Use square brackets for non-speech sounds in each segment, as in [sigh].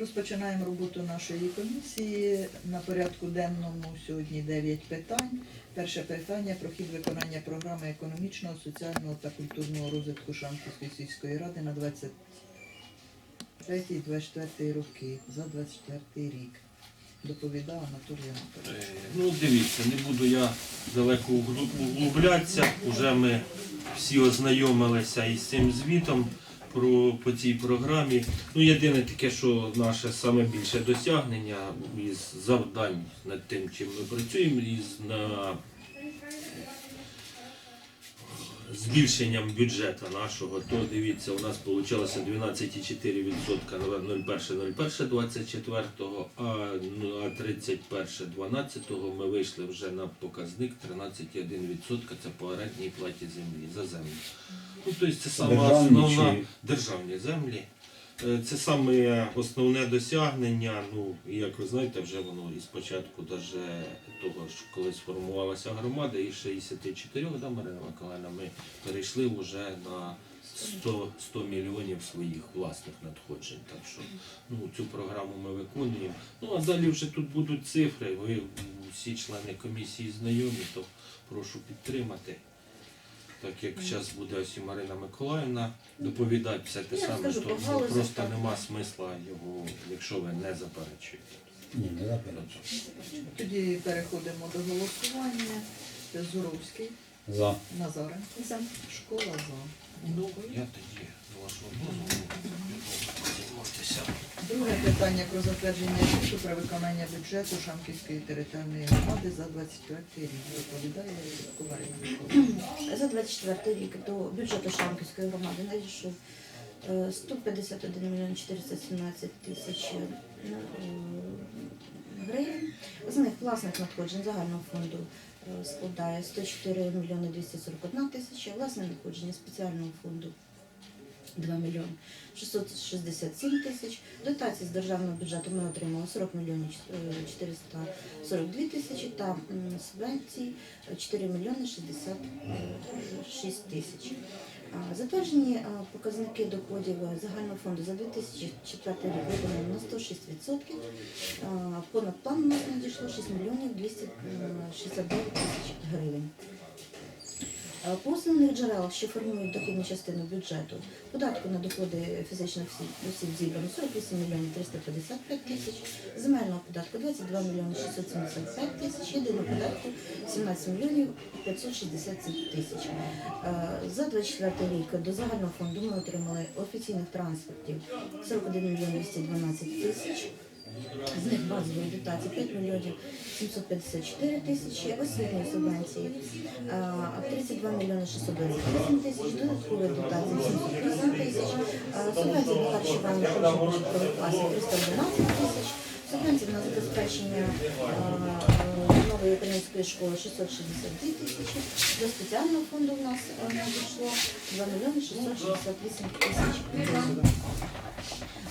Розпочинаємо роботу нашої комісії. На порядку денному сьогодні 9 питань. Перше питання про хід виконання програми економічного, соціального та культурного розвитку Шамківської сільської ради на 23-24 роки за 24 рік. Доповідав Анатолій Анатолійович. Е, Ну, дивіться, не буду я далеко углу- углублятися. Уже ми всі ознайомилися із цим звітом про, по цій програмі. Ну, єдине таке, що наше саме більше досягнення із завдань над тим, чим ми працюємо, із на збільшенням бюджету нашого, то дивіться, у нас вийшло 12,4% на 01.01.24, а на 31.12 ми вийшли вже на показник 13,1%, це по орендній платі землі за землю. Ну, тобто це саме Державні основна чи- державні землі. Е, Це саме основне досягнення. Ну, як ви знаєте, вже воно із початку даже того, що коли сформувалася громада, із 64, да, Марина Миколаївна, ми перейшли вже на 100, 100 мільйонів своїх власних надходжень. Так що ну, цю програму ми виконуємо. Ну а далі вже тут будуть цифри. Ви всі члени комісії знайомі, то прошу підтримати. Так як зараз буде ось і Марина Миколаївна доповідати все те Я саме, скажу, то ну, просто так. нема смисла його, якщо ви не заперечуєте. Ні, не заперечую. Тоді переходимо до голосування. Зуровський, За. Назаренко, школа за. Ну, я тоді з вашого дозволу займатися. Друге питання про затвердження звіту про виконання бюджету Шамківської територіальної громади за 24 рік. Доповідає Микола. За 24 рік до бюджету Шамківської громади надійшов е, 151 мільйон 417 тисяч е, гривень. З них власних надходжень загального фонду е, складає 104 мільйони 241 тисяча, власне надходження спеціального фонду 2 мільйони 667 тисяч. Дотації з державного бюджету ми отримали 40 мільйонів е, 442 тисячі та м, субвенцій 4 мільйони 66 тисяч. Затверджені е, показники доходів загального фонду за 2004 рік на 106%. Понад план у нас надійшло 6 мільйонів 269 тисяч гривень. Е, основних джерелах, що формують дохідну частину бюджету, податку на доходи фізичних осіб- зібрано 48 мільйонів 355 тисяч, земельного податку 22 мільйони 675 тисяч, єдиного податку 17 мільйонів 567 тисяч. Е, За 24 рік до загального фонду ми отримали офіційних транспортів 41 мільйон 212 тисяч. З них базової дотації 5 мільйонів 754 тисячі, освітньої субвенції. 32 мільйони 628 тисяч, додаткової дотації 708 тисяч, субвенції до харчування початкових класів 312 тисяч, субвенції на забезпечення нової української школи 662 тисячі, до спеціального фонду в нас а, надійшло 2 мільйони 668 тисяч.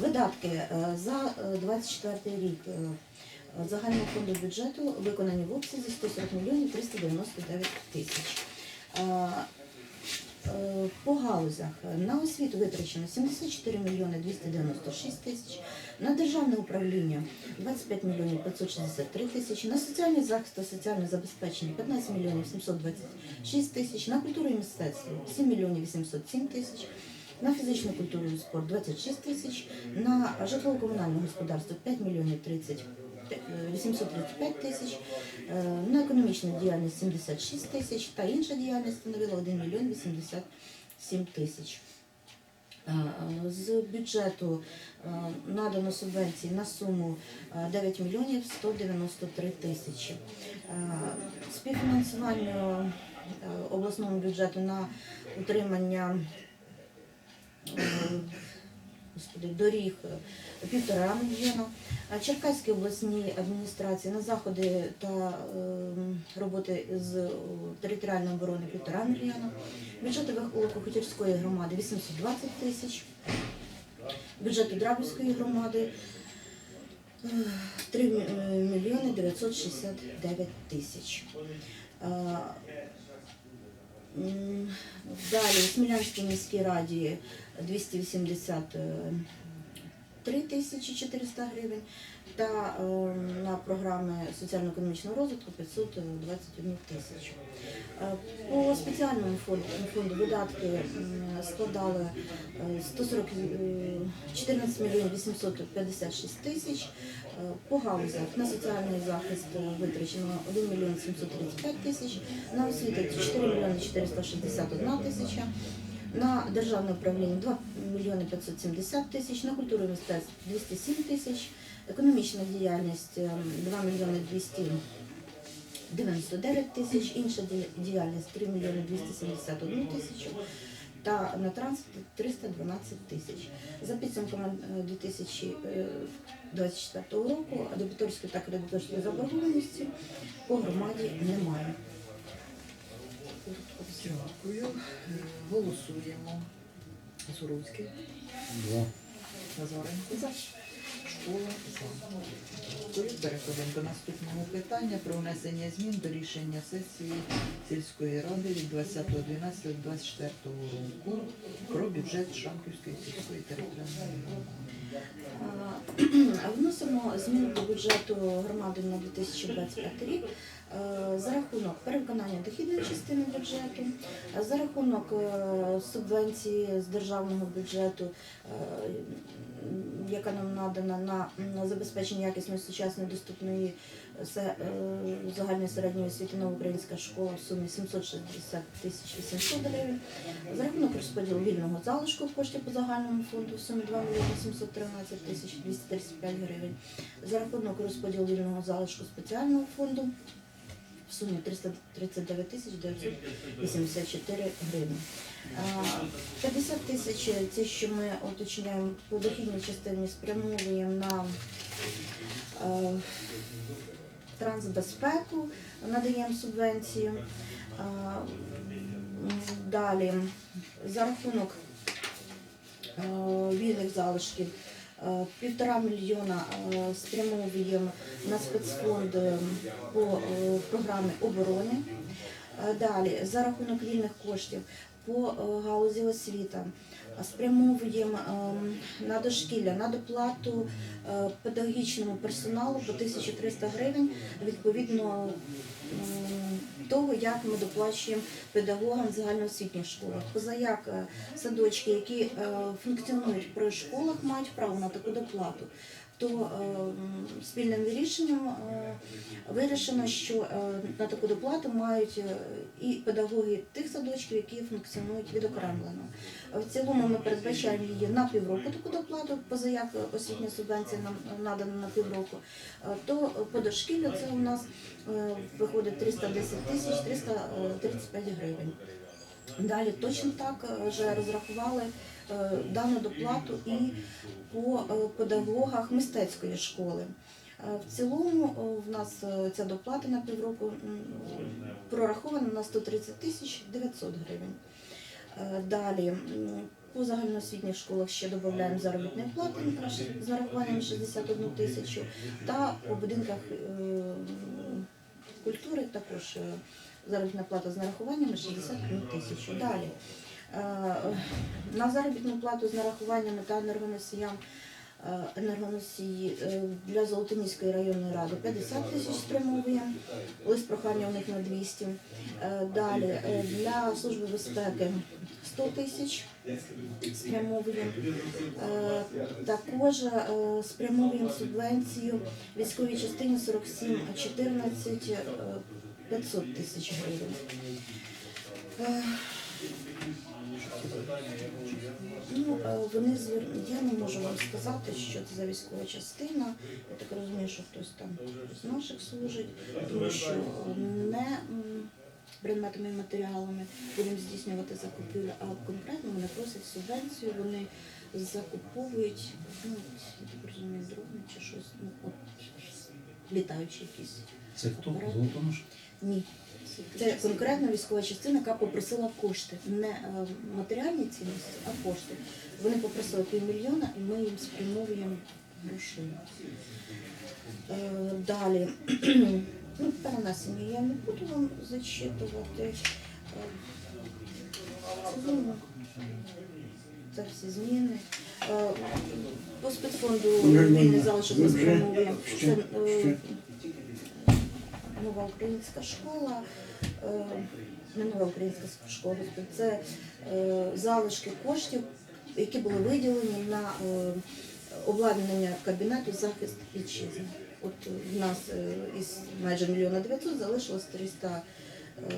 Видатки е, за е, 24 рік е, е, загального фонду бюджету виконані в обсязі 140 мільйонів 399 тисяч. Е, е, По галузях. Е, на освіту витрачено 74 мільйони 296 тисяч, на державне управління 25 мільйонів 563 тисячі, на соціальний захист та соціальне забезпечення 15 мільйонів 726 тисяч, на культуру і мистецтво 7 мільйонів 807 тисяч, на фізичну культуру спорт 26 тисяч, на житлово-комунальне господарство 5 мільйонів 30 е, 835 тисяч, е, на економічну діяльність 76 тисяч та інша діяльність становила 1 мільйон 87 тисяч. Е, З бюджету е, надано субвенції на суму е, 9 мільйонів 193 тисячі. Співфінансування обласному бюджету на утримання господи, доріг е, півтора мільйона. Черкаській обласній адміністрації на заходи та е, роботи з е, територіальної оборони півтора мільйона. Бюджет Великохотівської громади 820 тисяч. Бюджет Драбівської громади е, 3 мільйони 969 тисяч. Далі в Смілянській міській раді 280 е, 3400 гривень та е, на програми соціально-економічного розвитку 521 тисячу. Е, По спеціальному фонду, фонду видатки складали е, 140, е, 14 мільйонів 856 тисяч. Е, По галузях на соціальний захист витрачено 1 мільйон 735 тисяч, на освіту 4 мільйони 461 тисяча, на державне управління 2 мільйони 570 тисяч, на культуру і мистецтво 207 тисяч, економічна діяльність е, 2 мільйони 299 тисяч, інша діяльність 3 мільйони 271 тисячу та на транспорт 312 тисяч. За підсумками е, 2024 року дебіторської та кредиторської заборгованості по громаді немає. Дякую. Е, Голосуємо. Зуровський, За. Назаренко. Школа за. Переходимо до наступного питання про внесення змін до рішення сесії сільської ради від 20.12.24 року про бюджет Шамківської сільської територіальної громади. [clears throat] Вносимо зміни до бюджету громади на 2025 рік за рахунок перевиконання дохідної частини бюджету, е, за рахунок е, субвенції з державного бюджету, е, яка нам надана на, забезпечення якісної сучасної доступної е, загальної середньої освіти нова українська школа в сумі 760 тисяч 800 гривень. За рахунок розподілу вільного залишку коштів по загальному фонду в сумі 2 мільйони 713 тисяч 235 гривень. За рахунок розподілу вільного залишку спеціального фонду в сумі 339 тисяч 984 гривні. 50 тисяч ці, що ми уточняємо по дохідній частині, спрямовуємо на трансбезпеку, надаємо субвенцію. Далі за рахунок вільних залишків півтора мільйона е, спрямовуємо на спецфонд е, по е, програмі оборони. Е, Далі за рахунок вільних коштів по е, галузі освіта е, спрямовуємо е, на дошкілля, на доплату педагогічному персоналу по 1300 гривень відповідно того, як ми доплачуємо педагогам в загальноосвітніх школах. Позаяк садочки, які функціонують при школах, мають право на таку доплату. То е, спільним рішенням е, вирішено, що е, на таку доплату мають і педагоги тих садочків, які функціонують відокремлено. В цілому ми передбачаємо її на півроку таку доплату, позаяк освітня субвенція нам надана на півроку. То по дошкіллю це у нас виходить 310 тисяч 335 гривень. Далі точно так вже розрахували дану доплату і по е, педагогах мистецької школи. Е, В цілому е, в нас е, ця доплата на півроку прорахована на 130 тисяч 900 гривень. Е, Далі по загальноосвітніх школах ще додаємо заробітні плати з нарахуванням 61 тисячу та по будинках е, культури також е, заробітна плата з нарахуваннями 61 тисячу. Далі е, на заробітну плату з нарахуваннями та енергоносіям е, енергоносії е, для Золотоніської районної ради 50 тисяч спрямовуємо, лист прохання у них на 200. Е, Далі е, для служби безпеки 100 тисяч спрямовуємо. Е, Також е, спрямовуємо субвенцію військовій частині 47 14 е, 500 тисяч гривень. Е, Ну, е, вони звер... я не можу вам сказати, що це за військова частина. Я так розумію, що хтось там з наших служить, тому що не предметами і матеріалами будемо здійснювати закупівлю, а конкретно вони просять субвенцію, вони закуповують, ну, я так розумію, дрони чи щось, ну, от, літаючі якісь. Це хто? Золотонож? Ні. Це конкретна військова частина, яка попросила кошти. Не е, матеріальні цінності, а кошти. Вони попросили півмільйона і ми їм спрямовуємо грошима. Е, Далі. [clears throat] Ну, перенесення я не буду вам зачитувати. Е, Це всі зміни. По спецфонду Вже вільний можна. залишок ми спрямовуємо. Нова українська школа. е, Не нова українська школа, це е, залишки коштів, які були виділені на е, обладнання кабінету захист вітчизни. От в нас із майже мільйона 900 залишилось 300, е,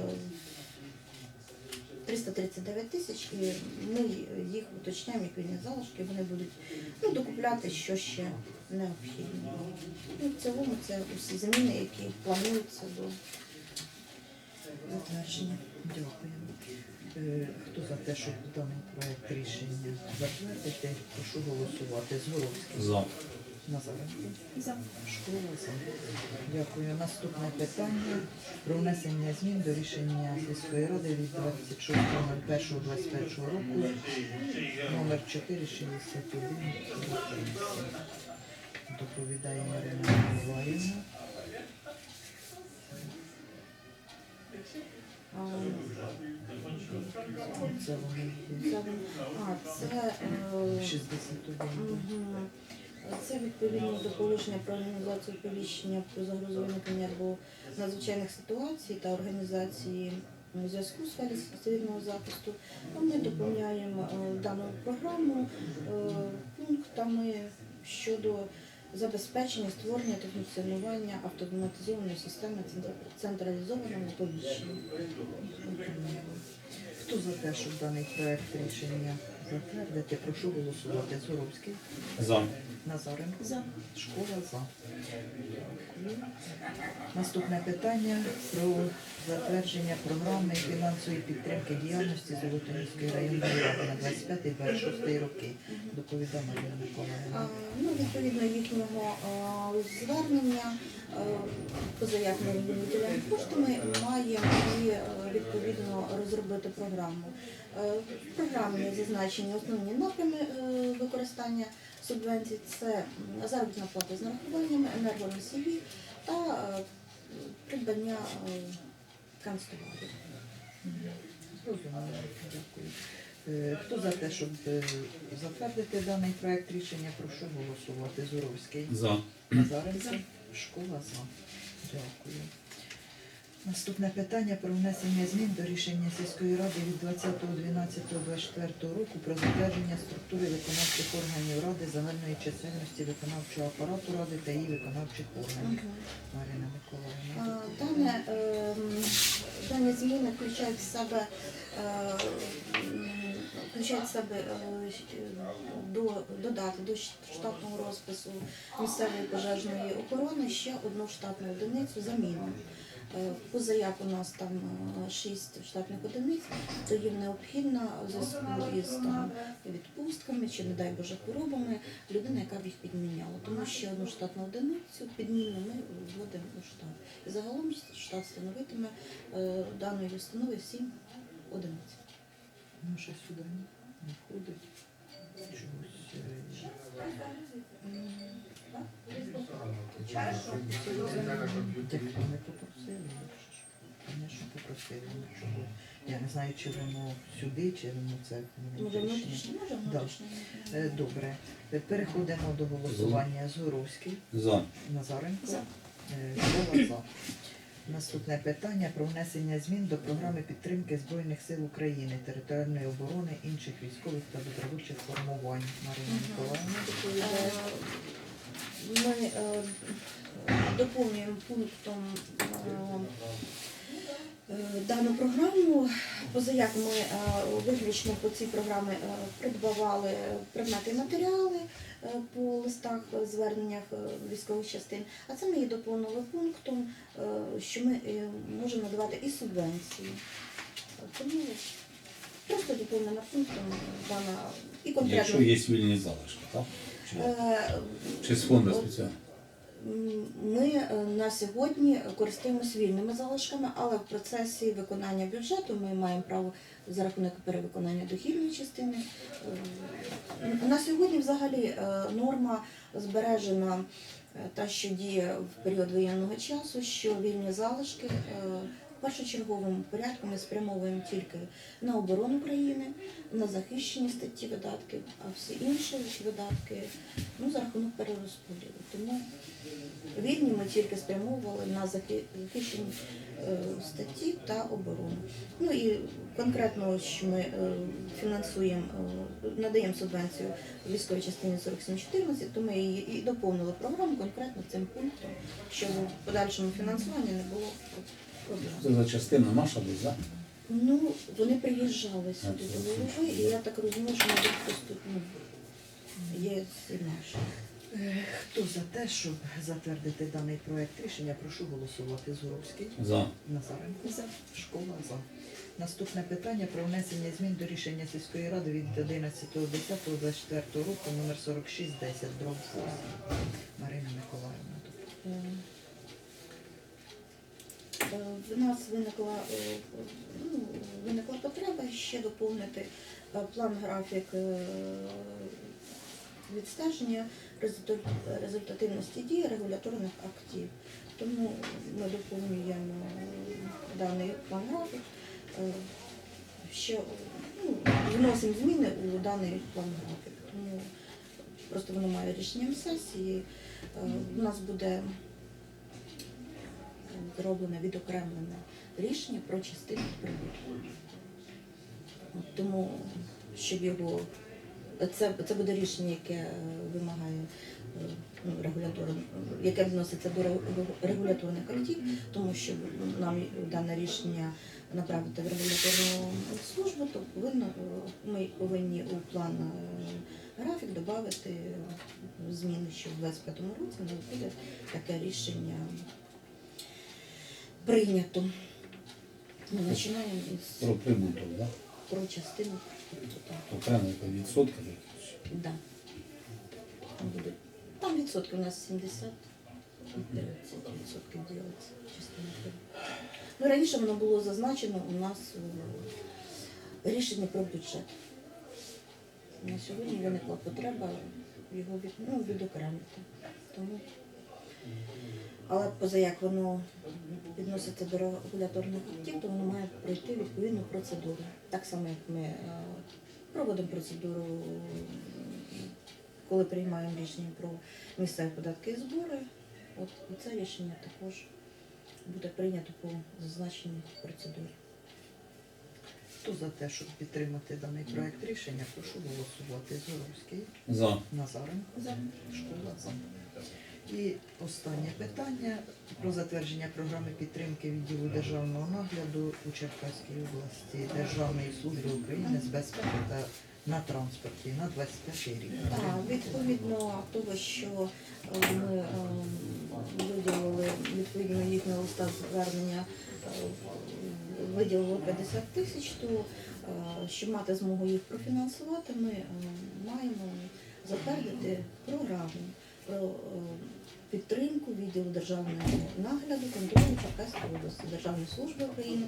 339 тисяч, і ми їх уточняємо, як вільні залишки, вони будуть ну, докупляти, що ще необхідно. Ну, в цілому це усі зміни, які плануються до затвердження. Дякуємо. Е, Хто за те, щоб даний проект рішення затвердити, прошу голосувати. Згоровський. За. Назаренко. Школа за. Дякую. Наступне питання про внесення змін до рішення сільської ради від 26.01.21 року номер 461. Доповідає Марина Миколаївна. Це вони це, а, це, е, 61. Це відповідно до положення про організацію оповіщення про загрозу виникнення або надзвичайних ситуацій та організації зв'язку в сфері цивільного захисту. Ми доповняємо е, дану програму е, пунктами щодо забезпечення створення та функціонування автоматизованої системи централізованого оповіщення. Хто за те, щоб даний проект рішення затвердити, прошу голосувати. Зуровський, За. Назаренко, За. школа за. Наступне питання про затвердження програми фінансової підтримки діяльності Золотоніської районної ради на 25-26 роки. Доповідає Марина А, Миколаївна. Ну, відповідно їхнього а, звернення, а, поза як ми їм виділяємо маємо і е, відповідно розробити програму. Е, В програмі зазначені основні напрями е, використання субвенцій. Це заробітна плата з нарахуваннями, енергоносії та е, придбання е, канцтоварів. Е, Хто за те, щоб е, затвердити даний проект рішення, прошу голосувати. Зуровський. За. Назаренко. Школа за. Дякую. Наступне питання про внесення змін до рішення сільської ради від 20.12.24 року про затвердження структури виконавчих органів ради загальної чисельності виконавчого апарату ради та її виконавчих органів. Марина Миколаївна. Дане, ем, дані зміни включають в себе, е, включають в себе е, до, додати до штатного розпису місцевої пожежної охорони ще одну штатну одиницю заміну. Е, Поза як у нас там е, шість штатних одиниць, то їм необхідно в зв'язку із там, відпустками чи, не дай Боже, хворобами людина, яка б їх підміняла. Тому ще одну штатну одиницю підмінну ми вводимо у штат. І загалом штат становитиме е, даної установи 7 одиниць. Ну, ще сюди не входить. Чогось. Так попросили. Звісно, попросили. ну. Я не знаю, чи воно сюди, чи воно це Може внутрішнє. внутрішньо, може Да. внутрішньо. Е, Добре. Е, Переходимо до голосування. Зуровський, За. Назаренко, За. е, Школа за. Наступне питання про внесення змін до програми підтримки Збройних сил України, територіальної оборони, інших військових та добровольчих формувань. Марина Мгм. Миколаївна. Ми е, доповнюємо пунктом е, дану програму. Поза як ми е, виключно по цій програмі е, придбавали предмети і матеріали по листах, зверненнях військових частин. А це ми її доповнили пунктом, що ми можемо надавати і субвенції. Тому просто доповнена пунктом дана і конкретно. Якщо є вільні залишки, так? Чи, чи з фонду спеціально? Ми е, на сьогодні користуємося вільними залишками, але в процесі виконання бюджету ми маємо право за рахунок перевиконання дохідної частини. Е, На сьогодні взагалі е, норма збережена та, що діє в період воєнного часу, що вільні залишки першочерговому порядку ми спрямовуємо тільки на оборону країни, на захищені статті видатків, а всі інші видатки ну, за рахунок перерозподілу. Тому вільні ми тільки спрямовували на захищені е, статті та оборону. Ну і конкретно, що ми е, фінансуємо, е, надаємо субвенцію військовій частині 4714, то ми її і доповнили програму конкретно цим пунктом, щоб у подальшому фінансуванні не було. Це за частина наша десь, так? Ну, вони приїжджали сюди до голови, і я так розумію, що мабуть просто ну, є і наші. Е, Хто за те, щоб затвердити даний проект рішення, прошу голосувати. Зуровський. За. Назаренко за. Школа за. Наступне питання про внесення змін до рішення сільської ради від 11.10.24 року номер 4610 дроб 8. Марина Миколаївна. тут. Е, В нас виникла, е, ну, виникла потреба ще доповнити е, план графік е, відстеження результат- результативності дії регуляторних актів. Тому ми доповнюємо даний план графік, е, ще ну, вносимо зміни у даний план графік. Тому просто воно має рішенням сесії. Е, У нас буде зроблене відокремлене рішення про частину прибутку. Тому, щоб його це, це буде рішення, яке е, вимагає е, ну, яке вноситься до регуляторних актів, тому що нам дане рішення направити в регуляторну службу, то повинно, е, ми повинні у план графік додати зміни, що в 2025 році у нас буде таке рішення прийнято. Ми починаємо із Про прибуток, так? про частину. Окремо відсотка якісь. Да. Там буде. Там відсотки у нас 70. 30 відсотків ділиться частина. Ну, раніше воно було зазначено у нас е, рішення про бюджет. На сьогодні виникла потреба його від, ну, відокремити. Тому але поза як воно відноситься до регуляторних актів, то воно має пройти відповідну процедуру. Так само, як ми е, проводимо процедуру, коли приймаємо рішення про місцеві податки і збори. От і це рішення також буде прийнято по зазначеній процедурі. Хто за те, щоб підтримати даний проект рішення, прошу голосувати. Зуровський. За. Назаренко за. Школа за. І останнє питання про затвердження програми підтримки відділу державного нагляду у Черкаській області Державної служби України з безпеки та на транспорті на 25 рік. Так, відповідно того, що е, ми е, виділили відповідно їхнього листа звернення, е, виділили 50 тисяч, то щоб мати змогу їх профінансувати, ми маємо затвердити програму про підтримку відділу державного нагляду контролю Черкаської області Державної служби України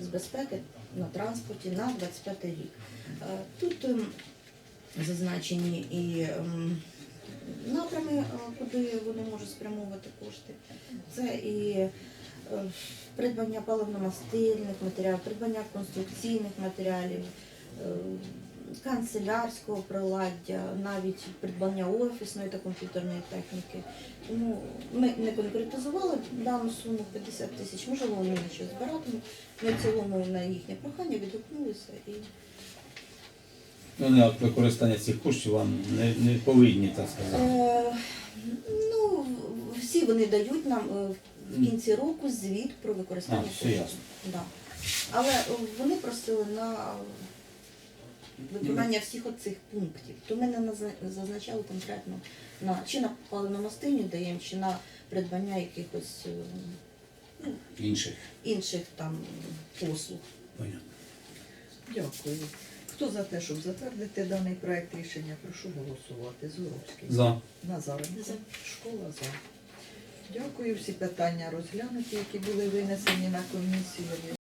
з безпеки на транспорті на 25 рік. Е, Тут ем, зазначені і ем, напрями, е, куди вони можуть спрямовувати кошти. Це і е, придбання паливно-мастильних матеріалів, придбання конструкційних матеріалів, канцелярського приладдя, навіть придбання офісної та комп'ютерної техніки. Тому ми не конкретизували дану суму 50 тисяч, можливо, вони ще збиратимуть. Ми в цілому на їхнє прохання відгукнулися і Ну, не от використання цих коштів вам не, не повинні, так сказати. Е, ну, всі вони дають нам е, в кінці року звіт про А, використання все ясно. Да. Але е, вони просили на виконання всіх оцих пунктів. То ми не зазначали конкретно на чи на паливно-мастильні даємо, чи на придбання якихось е, ну, Інших. інших там послуг. Понятно. Дякую. Хто за те, щоб затвердити даний проект рішення, прошу голосувати. Зуровський. За. Назаренко. За. Школа за. Дякую. Всі питання розглянуті, які були винесені на комісію.